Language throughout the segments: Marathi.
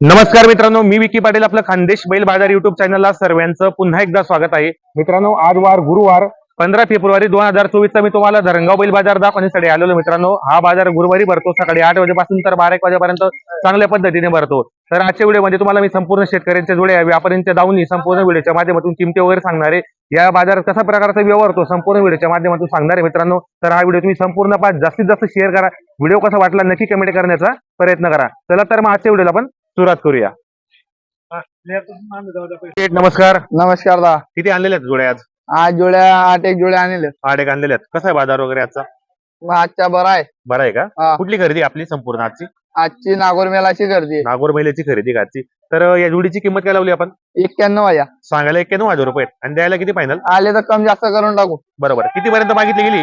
नमस्कार मित्रांनो मी विकी पाटील आपलं खानदेश बैल बाजार युट्यूब चॅनलला सर्वांचं पुन्हा एकदा स्वागत आहे. मित्रांनो आज वार गुरुवार पंधरा फेब्रुवारी दोन हजार चोवीसचा मी तुम्हाला धरणगाव बैल बाजार दाखवण्यासाठी आलेलो मित्रांनो. हा बाजार गुरुवारी भरतो सकाळी आठ वाजेपासून तर बारा एक वाजेपर्यंत चांगल्या पद्धतीने भरतो. तर आजच्या व्हिडिओमध्ये तुम्हाला मी संपूर्ण शेतकऱ्यांच्या जोड्या व्यापाऱ्यांच्या दावणी संपूर्ण व्हिडिओच्या माध्यमातून किमती वगैरे सांगणार आहे. या बाजारात कसा प्रकारचा व्यवहार होतो संपूर्ण व्हिडिओच्या माध्यमातून सांगणार आहे मित्रांनो. तर हा व्हिडिओ तुम्ही संपूर्ण पाच जास्तीत जास्त शेअर करा. व्हिडिओ कसा वाटला नक्की कमेंट करण्याचा प्रयत्न करा. चला तर मग आजच्या व्हिडिओला आपण सुरुवात करूया. शेठ, नमस्कार. नमस्कार दा. किती आणलेले आहेत जोड्या आज? आज जोड्या आठ एक जोड्या आणले आठ एक आणलेले आहेत. कसा आहे बाजार वगैरे आजचा? आजच्या बरा आहे. बरा आहे का? हा. कुठली खरेदी आपली संपूर्ण आजची? आजची नागोर मेलाची गर्दी. नागोर महिलेची खरेदी का आजची? तर या जोडीची किंमत काय लावली आपण? एक्क्याण्णव या. सांगायला एक्क्याण्णव हजार रुपये आहेत. आणि द्यायला किती फायनल आले तर कम जास्त करून टाकू. बरोबर. किती पर्यंत मागितली गेली?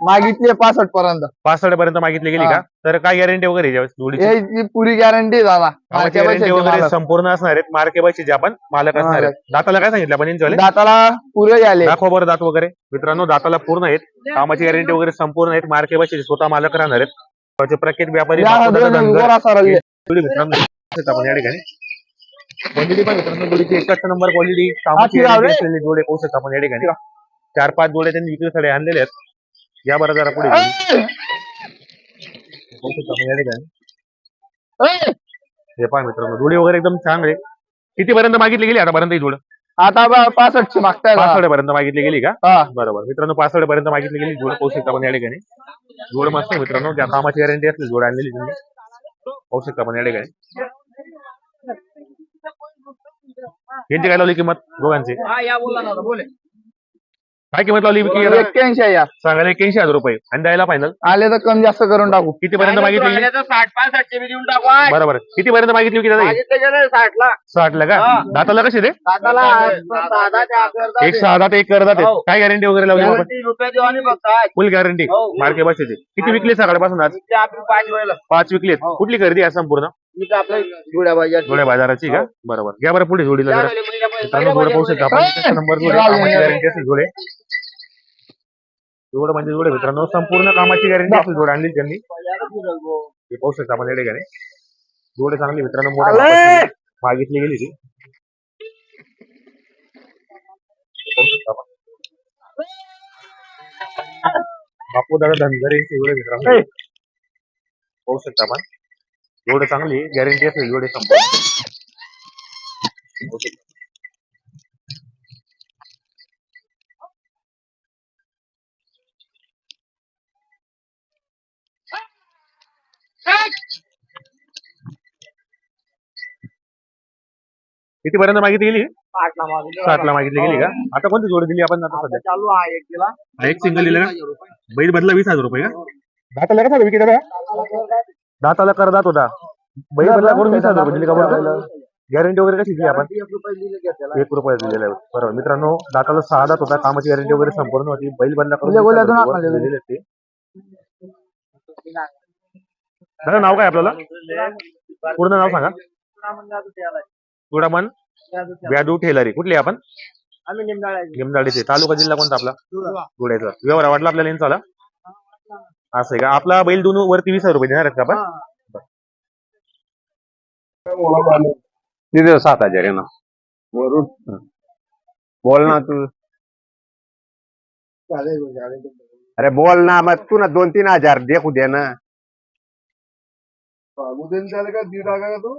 मागितली पासष्ट पर्यंत पासष्ट पर्यंत मागितली गेली. का? तर काय गॅरंटी वगैरे याच्या जोडीची? याची पुरी गॅरंटी झाला पैशाची वगैरे. संपूर्ण असणार आहेत. मार्के पैसे आपण मालक असणार आहेत. दाताला काय सांगितलं आपण यांच्यावाले दाताला पुरे आले. दाखवा बरं दात वगैरे. मित्रांनो दाताला पूर्ण आहेत. कामाची गॅरंटी वगैरे संपूर्ण आहेत. मार्के पैसे स्वतः मालक राहणार आहेत. त्याचे प्रख्यात व्यापारी या बापूदादा. जोडी मित्रांनो आहेत आपण या ठिकाणी. क्वालिटी पण मित्रांनो जोडीची. एकच नंबर क्वालिटी. कामाची हा, guarantee रे. असलेली जोडे पाहू शकता आपण या ठिकाणी. चार पाच जोडे त्यांनी विक्रीसाठी आणलेले आहेत. या बरं जरा पुढे या ठिकाणी ए! हे पहा मित्रांनो जोडी वगैरे एकदम छान आहे. किती पर्यंत मागितली गेली आतापर्यंत ही जोड आता पासष्ट ची मागताय? पासष्ट पर्यंत मागितली गेली का? हा. बरोबर. मित्रांनो पासष्ट पर्यंत मागितली गेली जोड पाहू शकता या ठिकाणी. जोड मस्त आहे मित्रांनो. ज्या कामाची गॅरंटी असली जोड आणलेली तुम्ही. पाहू शकता आपण या ठिकाणी. यांची काय लावली किंमत? दोघांची. काय किंमत लावली विकी याला? एक्क्याऐंशी या सांगायला एक्याऐंशी हजार रुपये. आणि द्यायला फायनल आले तर कम जास्त करून टाकू. किती पर्यंत मागितली? साठ पासष्टचे बी देऊन टाकू आज. बरोबर. किती पर्यंत मागितली विकी दादा ही? मागितले गेले साठला साठ ला. का? हा. दाताला कसे ते दादाला दादाच्या अकरा एक सहा दात एक करदात आहेत. हो. काय गॅरंटी वगैरे लावली आपण? रुपये देऊ आणि. फुल गॅरंटी हो. मार्के बसायची किती विकले सकाळपासून आज? पाच वेळेला. पाच विकलेत हो. कुठली खरेदी आहे संपूर्ण? जुड्या बाजाराची. का? बरोबर. घ्या बरं पुढे जोडीला जरा. मित्रांनो जोड पाहू शकता. आपण ए! त्याचा नंबर जोडे लाल कामाची जोडे. गॅरंटी असेल जोडे. जोड म्हणजे जोडे मित्रांनो संपूर्ण कामाची गॅरंटी असेल जोड आणली त्यांनी. हे पाहू शकता आपण या ठिकाणी जोडे चांगली मित्रांनो मोठ्या मागितली गेली ती. बापू दादा धनगरे जोडे मित्रांनो. पाहू शकता आपण. जोडे चांगली गॅरंटी असेल जोडे संपूर्ण. किती पर्यंत मागितली गेली? साठ ला मागितली गेली का? आता कोणती जोडी दिली आपण आता सध्या? चालू आहे एक तिला. हा, एक सिंगल दिला का बैल बदला वीस हजार रुपये का? दाताला कसा विकी दादा दाताला कर दात होता. बैल बदला करून वीस हजार रुपये दिली का बरोबर गॅरंटी वगैरे कशी दिली आपण? एक रुपये का दिलेला आहे बरोबर. मित्रांनो दाताला सहा दात होता. कामाची गॅरंटी वगैरे संपूर्ण होती. बैल बदला करून उद्या 20,000 गोल्यातून रुपये आणलेलं. दिलेले ते. दादा नाव काय आपल्याला? पूर्ण नाव सांगा. चुडामन व्यादू ठेलारी. कुठली आहे आपण? आम्ही निमडाळ्याचे निमदाडीचे तालुका जिल्हा कोणता आपला? धुळ्याचा व्यवहार वाटला आपल्याला यांचा असं आहे का? आपला बैल दोन वरती वीस हजार रुपये देणार आहेत का आपण? तिथे सात हजार आहे ना. वरून. बोल ना तू. अरे बोल ना मग तू ना दोन तीन हजार देखू दे ना. कपला ना तू?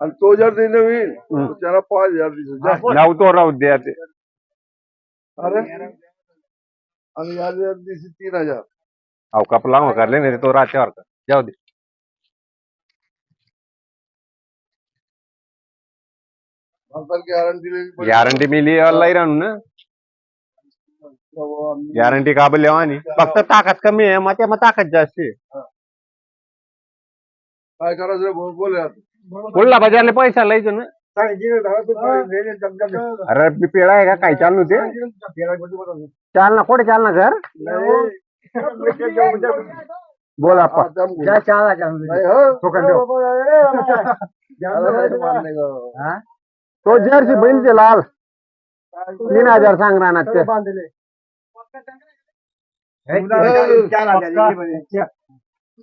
आणि तो जर हम्म. तर त्याला पाच हजार जा. लावतो राहू द्या ते. अरे? आणि या दिवशी तीन हजार. अहो कपला करले नाही तो रात्यावर का जाऊ दे. गॅरंटी गॅरंटी मिली ऑनलाईन आणू ना गॅरंटी काबल आणि फक्त ताकद कमी आहे मग ते मग ताकद जास्त आहे. काय करायचं बोल बोल यार. कुठला बाजारले पैसा लायचो ना अरे मी पेळा आहे का? काय चालू ते? चाल ना कुठे चाल ना घर? बोल तो जर्सी बैल ते लाल. तीन हजार सांग राहणार ते.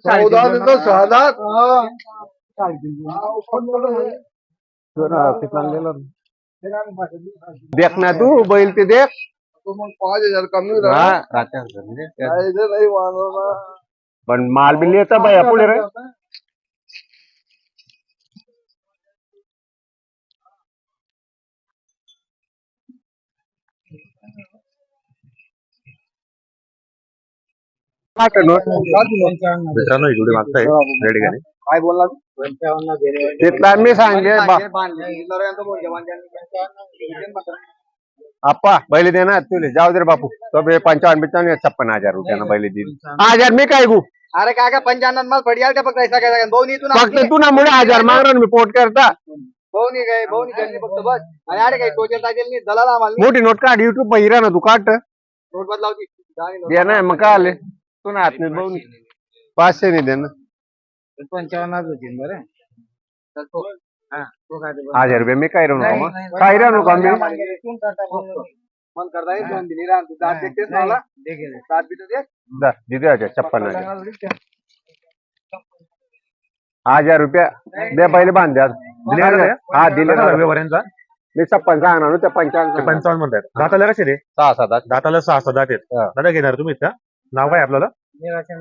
चौदा सहा देख ना तू बैल ते देख तो मग पाच हजार कमी हा, राहा राहत्या घरी. नाही पण माल बिल येतं बाया पुढे रे मित्रांनो ही जोडी मागताय या ठिकाणी काय बोलला पंचावन्न तिथला मी सांगे बा. आप्पा बैल दे ना तुले. जाऊ दे रे बापू. तो बे पंचावन्न बिचावन्न छप्पन हजार रुपयानं बैल दिली हजार मी काय गु? अरे काय काय पंच्याण्णव माल पडियाल त्या फक्त ऐसा काय भाऊ इथून फक्त तू ना मुळे हजार मागणार मी पोट करता. भाऊ नाही काय भाऊ नाही फक्त बस. आणि अरे काही टोचल टाकेल नाही दलाल आम्हाला मोठी नोट काढ युट्यूब पर हिरा ना तू काढ. नोट बदलावती. दे ना मग काय आले? तू ना हात भाऊ पाचशे नाही दे ना पंचावन्नच होती बरं. तर तो- हा, तो काय ते. हजार रुपये मी काय राहू मग काय राहू का मी? मन करता येईल दोन दिली राहून तू दात मला? दात हजार छप्पन हजार हजार रुपया. दे बैल बांध द्या दिले का? हा दिले ना. व्यवहारांचा मी छप्पन सांगणार ना ते पंचावन्न. पंचावन्न म्हणतात. दाताला कसे रे? सहा सात दाताला सहा सहा दात आहेत. हा. दादा घेणार तुम्ही का नाव काय आपल्याला?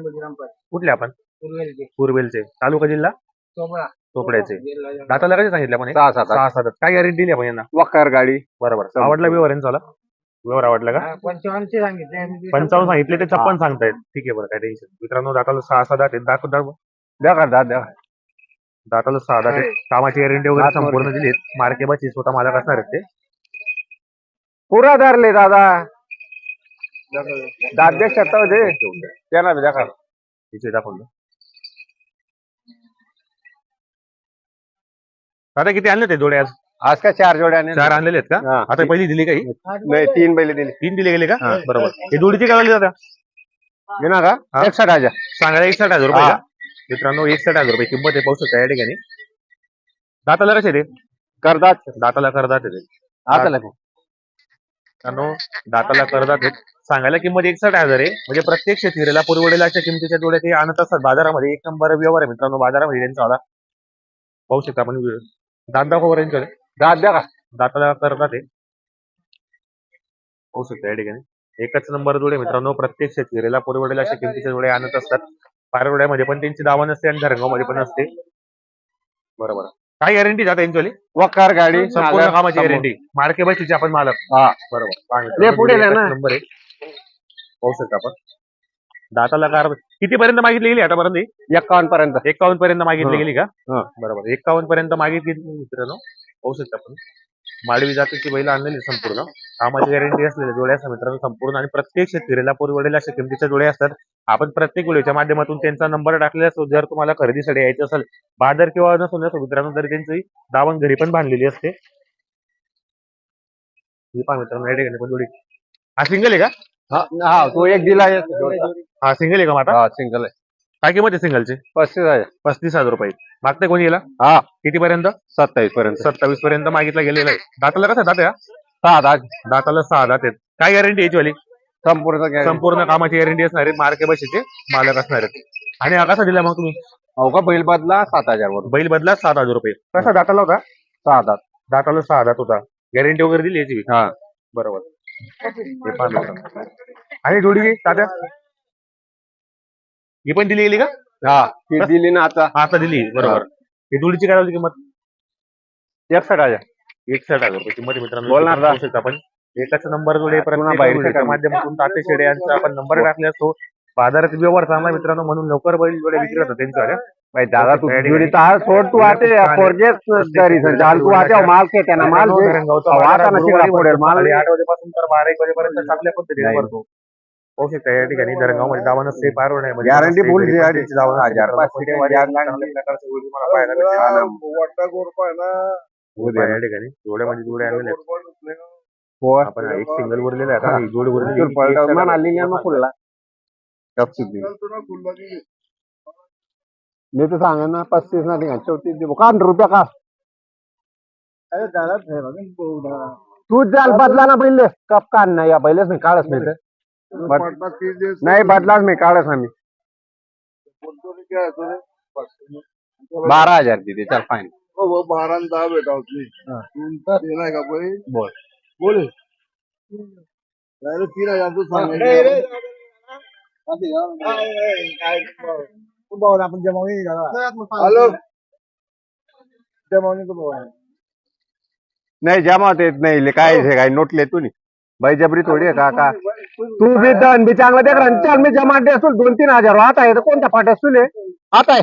बजरंग कुठले आपण? पूर्वेलचे. तालुका जिल्हा? चोपडा. चोपड्याचे. दाताला कसे सांगितले आपण हे? सहा सात सहा दात काय गॅरंटी दिली आपण यांना? वखार गाडी. बरोबर. आवडला व्यवहार यांचा वाला? व्यवहार आवडला का? पंचावन्नचे सांगितले. पंचावन्न सांगितले ते छप्पन सांगतायत. ठीक आहे बरं काय टेन्शन मित्रांनो दाताला सहा सहा दात आहेत. दाखव दाखव. द्या का दाद द्या. दाताला सहा दात आहेत. कामाची गॅरंटी वगैरे दात संपूर्ण दिली मार्केबाची स्वतः मालक असणार आहेत ते. पुरा धरले दादा. दाद दे शकता दे त्यांना बी द्या का? तिचे दाखवलं दादा किती आणले ते जोडे आज? आज का चार जोड्याने चार आणलेले आहेत का? हा. आता पहिली दिली काही? नाही तीन बैल दिले. तीन दिले गेले का? बरोबर. हे जोडीची काय झाली दादा? घेणार का. एकसठ हजार. सांगायला एकसठ हजार रुपये. का? मित्रांनो एकसठ हजार रुपये किंमत आहे पाहू शकता या ठिकाणी. दाताला कसे ते करतात दाताला करदात आहे ते आता लगे. मित्रांनो दाताला करदात आहेत. सांगायला किंमत एकसठ हजार आहे. म्हणजे प्रत्येक शेतकऱ्याला पुरवडेल अशा किमतीच्या जोड्या ते आणत असतात. बाजारामध्ये एक नंबर व्यवहार आहे मित्रांनो. बाजारामध्ये त्यांचा वाला पाहू शकता आपण दाखवा यांच्याकडे दाद द्या का? दाताला करतात आहे पाहू शकता या ठिकाणी. एकच नंबर जोडे मित्रांनो. प्रत्येक शेतकऱ्याला पुरवडेल अशा किमतीच्या जोड्या आणत असतात. पारवड्यामध्ये पण त्यांची दावा नसते आणि धरगावमध्ये पण असते. बरोबर. काय गॅरंटी जात यांची वखार गाडी संपूर्ण कामाची. गॅरंटी मार्के बसीचे आपण मालक. हा. बरोबर. पुढे. नंबर आहे. पाहू शकता आपण. दाताला कार किती पर्यंत मागितली गेली आतापर्यंत? एकावन्न पर्यंत एकावन्न पर्यंत मागितली. गेली का. बरोबर. एकावन्न पर्यंत मागितली मित्रांनो. पाहू शकता आपण. माडवी जातीची बैल आणलेली संपूर्ण. कामाची गॅरंटी असलेल्या जोड्या असतात मित्रांनो संपूर्ण. आणि प्रत्येक शेतकऱ्याला पुरवडेल अशा किमतीच्या जोड्या असतात. आपण प्रत्येक व्हिडिओच्या माध्यमातून त्यांचा नंबर टाकलेला असतो. जर तुम्हाला खरेदीसाठी यायचं असेल बाजार किंवा नसून असो मित्रांनो तरी त्यांची दावण घरी पण बांधलेली असते. मित्रांनो या ठिकाणी पण जोडी. हा सिंगल आहे का? हा हा, तो एक दिला. हा सिंगल आहे का माता? हा सिंगल आहे. काय किंमत आहे सिंगलची पस्तीस हजार पस्तीस हजार रुपये. मागते कोणी गेला हा. किती पर्यंत सत्तावीस पर्यंत सत्तावीस पर्यंत मागितला गेलेला आहे. दाताला कसं दात आहे हा? सहा दाद दाताला सहा दात आहेत. काय गॅरंटी याची वाली संपूर्ण guarantee. संपूर्ण कामाची गॅरंटी असणार आहे मार्के बशीचे मालक असणार आहेत. आणि हा कसा दिला मग तुम्ही? हो का बैल बदला? सात हजार वर. बैल बदला सात हजार रुपये. कसा दाताला होता? सहा दात. दाताला सहा दात होता. गॅरंटी वगैरे दिली याची हा. बरोबर. हे. आणि जोडी तात्या. ही पण दिली गेली का? हा. ती दिली ना आता. हा, आता दिली. बरोबर. ही. जोडीची काय होती किंमत? एकसठ हजार. एकसठ हजार रुपये किंमत आहे मित्रांनो. बोलणार ना. पाहू शकता आपण. एकाच नंबर जोडे पुन्हा बाहेर. माध्यमातून ताते शेडे यांचा आपण नंबर टाकले असतो. बाजारात व्यवहार चांगला आहे मित्रांनो. म्हणून लवकर बैल जोडे विक्री होतात त्यांच्या भाई दादा तू जुडी ready. तर सोड तू आते पोरजेस करी सर चाल तू आते माल के त्यांना माल आता नशिब गुरुवारी पुढे माल आठ वाजेपासून तर बारा एक वाजेपर्यंत चांगल्या पद्धतीने नाही. भरतो पाहू शकता या ठिकाणी धरणगावमध्ये दावा नसते पार नाही म्हणजे. पस्तीसची दावा नसते. हजार पाचशे प्रकारचं तुम्हाला पाहायला. हा ना. वाटा गोरपा आहे ना जोड्या या ठिकाणी जोड्या आणलेल्या दुसरे ना. हो आपण एक सिंगल उरलेला आहे ही जोडी उरलेली इथून आहे. पळतं मान आली ना फुलला गपचूप दे. चल तुला खुल्ला की मी तर सांगा ना पस्तीस ना ठिकाण चौतीस देऊ का रुपया का तू जाल बदला ना पहिले कप काढ नाही या पहिलेच मी काढच नाही तर. बट- पटना तीस दिवस नाही बदलाच मी काढच आम्ही बोलतो रे क्या है तुझे? बारा हजार दिले चल फाईन हो, ने दहा है का बोल. बोले अरे तीन हजार तो सांगितलं हॅलो जमावणी तो बोला नाही जमा येत नाही ले काय हे काय नोट ले तू नाही बळजबरी थोडी आहे का का तू बी दन बी चांगला देख चल मी जमा दे असून दोन तीन हजार आता आहे तर कोणत्या फाट्यात तुले आता आहे.